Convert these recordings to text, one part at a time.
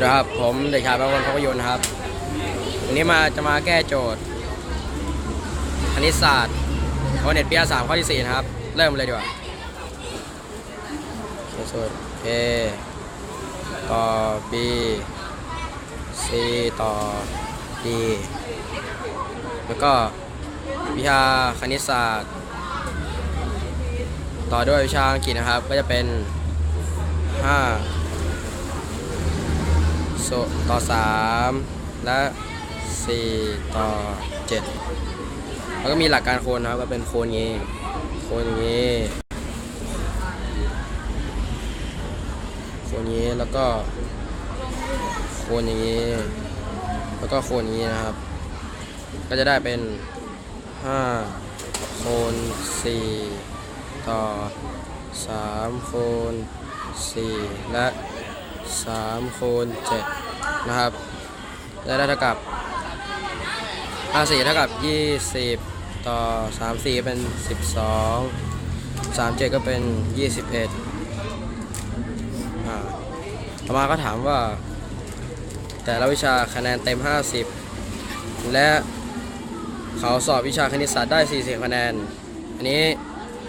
นะครับผมเด็กชายประวันพยนต์ครับ วันนี้มาจะมาแก้โจทย์คณิตศาสตร์วันเน็ตปีสามข้อที่สี่นะครับ เริ่มเลยดีกว่าสูตร A ต่อ B C ต่อ D แล้วก็วิชาคณิตศาสตร์ ต่อด้วยวิชาอังกฤษนะครับ ก็จะเป็น5 ต่อ 3 และ 4 ต่อ 7 แล้วก็มีหลักการโคูณนะครับก็เป็นโคูณงี้โคูณอย่างนี้โคูณอย่างนี้ แล้วก็โคูณอย่างนี้แล้วก็โคูณอย่างนี้นะครับ ก็จะได้เป็น5คูณ4ต่อ3คูณ4และ 3คูณ7นะครับจะได้เท่ากับ54เท่ากับ 20 ต่อ 34 เป็น 12 37 ก็เป็น 21อ่าต่อมาก็ถามว่า แต่ละวิชาคะแนนเต็ม 50 และเขาสอบวิชาคณิตศาสตร์ได้ 40 คะแนน อันนี้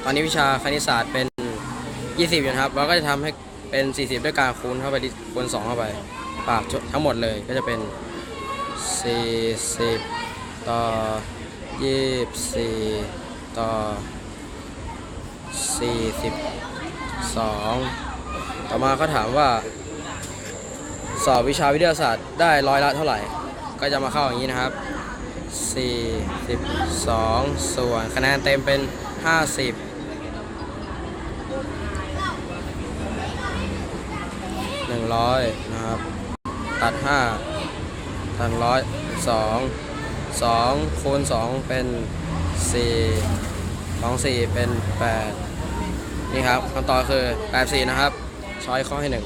ตอนนี้วิชาคณิตศาสตร์เป็น 20อยู่นะครับ เราก็จะทำให้ เป็น 40 ด้วยการคูณเข้าไปคูณ2เข้าไปปากทั้งหมดเลยก็จะเป็น 40 ต่อ 24 ต่อ 42 ต่อมาเขาถามว่า สอบวิชาวิทยาศาสตร์ได้ร้อยละเท่าไหร่ ก็จะมาเข้าอย่างนี้นะครับ 42 ส่วนคะแนนเต็มเป็น 50 หนึ่งร้อยนะครับตัดห้าตัดร้อยสองสองคูณสองเป็นสี่สองสี่เป็นแปดนี่ครับคำตอบคือแปดสี่นะครับช้อยข้อที่หนึ่ง